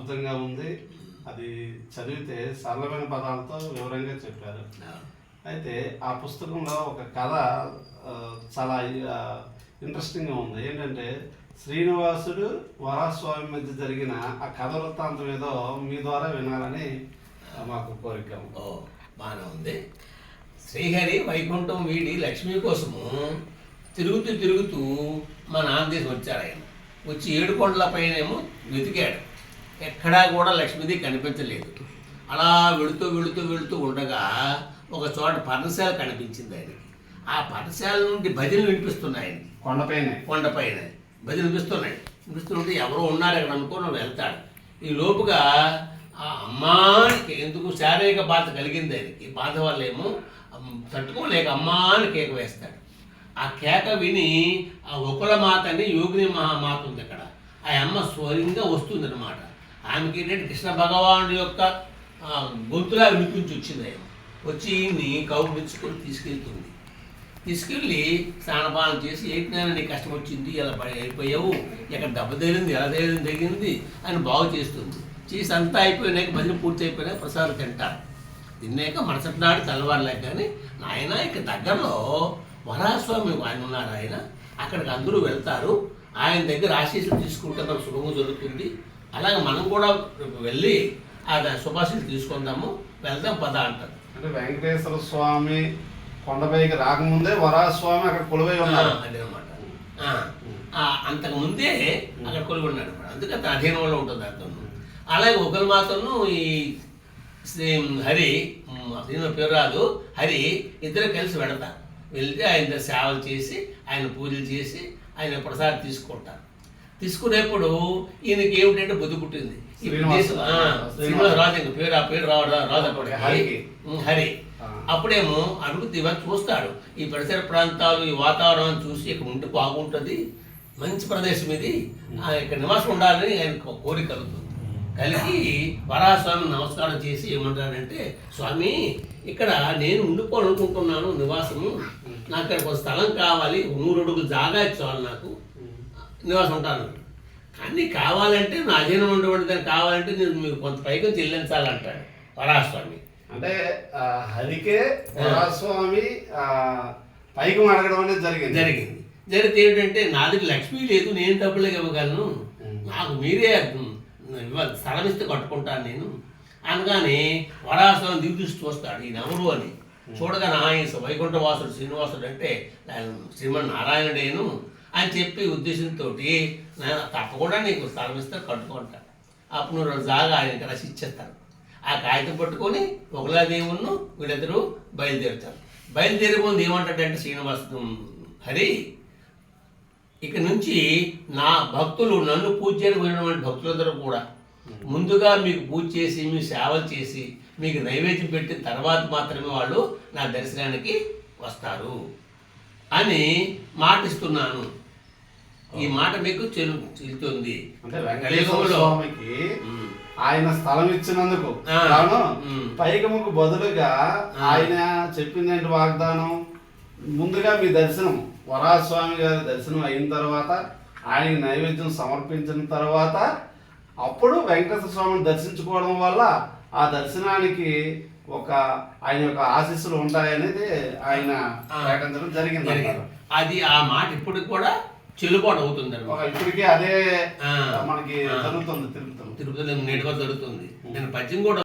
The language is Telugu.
అద్భుతంగా ఉంది. అది చదివితే సరళమైన పదాలతో వివరంగా చెప్పారు. అయితే ఆ పుస్తకంలో ఒక కథ చాలా ఇంట్రెస్టింగ్గా ఉంది. ఏంటంటే శ్రీనివాసుడు వరాస్వామి మధ్య జరిగిన ఆ కథ వృత్తాంతం ఏదో మీ ద్వారా వినాలని మాకు కోరిక బాగానే ఉంది. శ్రీహరి వైకుంఠం వీడి లక్ష్మి కోసము తిరుగుతూ తిరుగుతూ మన ఆంధ్రదేశం వచ్చాడు ఆయన. వచ్చి ఏడుకొండల పైనేమో వెతికాడు. ఎక్కడా కూడా లక్ష్మీదేవి కనిపించలేదు. అలా వెళుతూ వెళుతూ వెళుతూ ఉండగా ఒక చోట పర్ణశాల కనిపించింది ఆయనకి. ఆ పర్ణశాల నుండి భజనలు వినిపిస్తున్నాయి. కొండపైనే. కొండపైన. భజన వినిపిస్తున్నాయి. వినిపిస్తుంటే ఎవరో ఉన్నారు అక్కడ అనుకుని వెళ్తాడు ఈ లోపుగా ఆ అమ్మానికి ఎందుకు శారీరక బాధ కలిగింది ఆయనకి? బాధ వల్ల ఏమో తట్టుకోలేక అమ్మాని కేక వేస్తాడు. ఆ కేక విని ఆ ఒకల మాతని యోగిని మహామాత ఉంది అక్కడ. ఆ అమ్మ స్వయంగా వస్తుంది అనమాట ఆమెకి ఏంటంటే కృష్ణ భగవానుడి యొక్క గొంతులా వినిపించి వచ్చింది ఆయన. వచ్చి ఈయన్ని కౌగులించుకొని తీసుకెళ్తుంది. తీసుకెళ్ళి స్నానపానం చేసి ఏంటినైనా నీ కష్టం వచ్చింది? ఎలా పడి అయిపోయావు? ఎక్కడ దెబ్బ తగిలింది? ఎలా తగిలింది? తగిలింది? అని బాగు చేస్తుంది. చేసి అంతా అయిపోయినాక బదిలీ పూర్తి అయిపోయినాక ప్రసాదం తింటారు తిన్నాక మరుసటి నాడు తెల్లవారులేక కానీ నాయన ఇక దగ్గరలో వరాస్వామి ఆయన ఉన్నారు ఆయన అక్కడికి అందరూ వెళ్తారు. ఆయన దగ్గర ఆశీస్సులు తీసుకుంటే మనకు శుభంగా జరుగుతుంది. అలాగే మనం కూడా వెళ్ళి ఆ శుభాశీస్సులు తీసుకుందాము వెళ్దాం పద అంటారు. అంటే వెంకటేశ్వర స్వామి కొండపైకి రాకముందే వరాస్వామి అక్కడ కొలువై ఉన్నారు. అంతకు ముందే అక్కడ కొలువు ఉన్నాడు అందుకే అతను అధీనంలో ఉంటుంది అతను. అలాగే ఒకరి మాత్రం ఈ శ్రీ హరి అతని పేరు రాదు. హరి ఇద్దరు కలిసి వెళతారు. వెళ్తే ఆయన సేవలు చేసి ఆయన పూజలు చేసి ఆయన ప్రసాదం తీసుకుంటారు. తీసుకునేప్పుడు ఈయనకి ఏమిటంటే బుద్ధి పుట్టింది. రాజు. పేరు ఆ పేరు రావడం. హరికి. ఉమ్, హరి. అప్పుడేమో అడుగుతూ ఇవన్నీ చూస్తాడు. ఈ పరిసర ప్రాంతాలు ఈ వాతావరణం చూసి ఇక్కడ ఉంటే బాగుంటుంది. మంచి ప్రదేశం ఇది. ఇక్కడ నివాసం ఉండాలని ఆయన కోరిక కలుగుతుంది. కలిగి వరాస్వామి నమస్కారం చేసి ఏమంటాడంటే స్వామి ఇక్కడ నేను ఉండిపోవాలనుకుంటున్నాను నివాసము. నాకు ఇక్కడ ఒక స్థలం కావాలి. నూరు అడుగులు జాగా ఇచ్చేవాళ్ళు నాకు. నివాసం ఉంటాను కానీ కావాలంటే నా అధీనం ఉండేవాడి దాన్ని కావాలంటే నేను మీకు కొంత పైకం చెల్లించాలంటాడు వరాస్వామి అంటే హరికే వరాస్వామి పైకి అడగడం అనేది జరిగింది. జరిగింది. జరిగితే ఏంటంటే నా దగ్గర లక్ష్మీ లేదు నేను డబ్బులు ఇవ్వగలను. నాకు మీరే స్థలం ఇస్తే కట్టుకుంటాను నేను. అనగానే వరాసం దిగుదృష్టి చూస్తాడు ఈయన ఎవరు? అని. చూడగా ఆయన వైకుంఠ వాసుడు శ్రీనివాసుడు అంటే శ్రీమన్ నారాయణుడేను అని చెప్పి ఉద్దేశంతో తప్పకుండా నీకు స్థలం ఇస్తే కట్టుకుంటాను అప్పుడు నువ్వు జాగా ఆయనకి రాసి ఇచ్చేస్తాను ఆ కాగితం పట్టుకొని ఒకలాదేవును వీళ్ళిద్దరూ బయలుదేరుతారు. బయలుదేరే ముందు ఏమంటాడంటే శ్రీనివాస హరి ఇక నుంచి నా భక్తులు నన్ను పూజ చేయడానికి భక్తులందరూ కూడా ముందుగా మీకు పూజ చేసి మీ సేవలు చేసి మీకు నైవేద్యం పెట్టిన తర్వాత మాత్రమే వాళ్ళు నా దర్శనానికి వస్తారు అని మాటిస్తున్నాను. ఈ మాట మీకు చెలు చెల్లుతుంది. స్వామికి ఆయన స్థలం ఇచ్చినందుకు. ఉమ్. పైకముకు బదులుగా ఆయన చెప్పింది ఏంటి వాగ్దానం ముందుగా మీ దర్శనం వరాస్వామి గారి దర్శనం అయిన తర్వాత ఆయనకి నైవేద్యం సమర్పించిన తర్వాత అప్పుడు వెంకటేశ్వర స్వామిని దర్శించుకోవడం వల్ల ఆ దర్శనానికి ఒక ఆయన యొక్క ఆశీస్సులు ఉంటాయనేది ఆయన ప్రకటించడం జరిగింది. అది ఆ మాట ఇప్పటికి కూడా చెల్లుబాటు అవుతుంది ఇప్పటికీ అదే. మనకి. జరుగుతుంది తిరుగుతుంది నేడుగా జరుగుతుంది నేను పద్యం కూడా